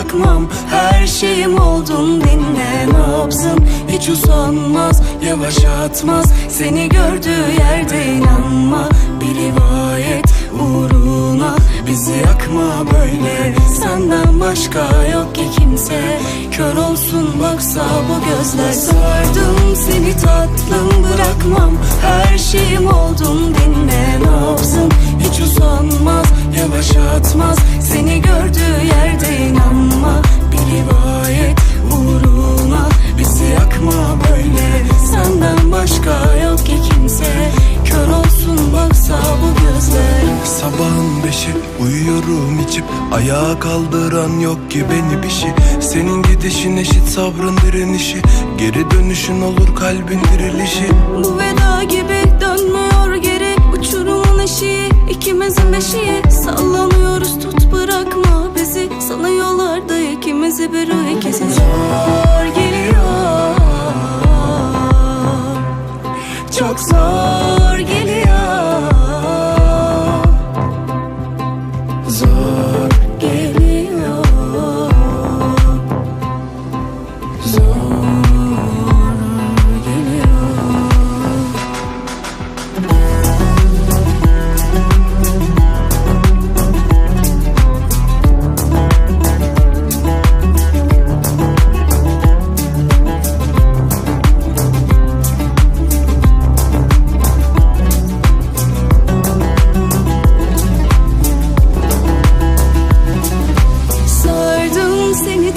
bırakmam. Her şeyim oldun dinle nabzım Hiç usanmaz yavaşlatmaz Seni gördüğü yerde inanma. Bir rivayet uğruna Bizi yakma böyle. Senden başka yok ki kimse. Kör olsun baksa bu gözler Sardım seni tatlım bırakmam. Her şeyim oldun dinle nabzım Hiç usanmaz yavaşlatmaz Seni Ayağa kaldıran yok ki beni bir şey. Senin gidişin eşit sabrın direnişi. Geri dönüşün olur kalbin dirilişi. Bu veda gibi dönmüyor geri. Uçurumun eşiği ikimizin beşiği. Sallanıyoruz tut bırakma bizi. Sanıyorlar da ikimizi bir ikisi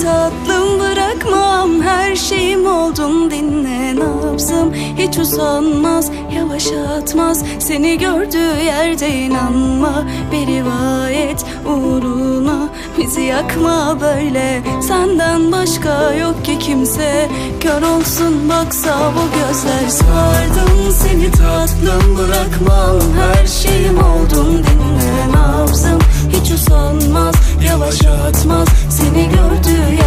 tatlım bırakmam. Her şeyim oldun dinle nabzım Hiç usanmaz yavaşlatmaz Seni gördüğü yerde inanma. Bir rivayet uğruna Bizi yakma böyle. Senden başka yok ki kimse. Kör olsun baksa bu gözler. Sardım seni tatlım bırakmam. Her şeyim oldun dinle nabzım Hiç usanmaz yavaşlatmaz Seni gördüğü yerde inan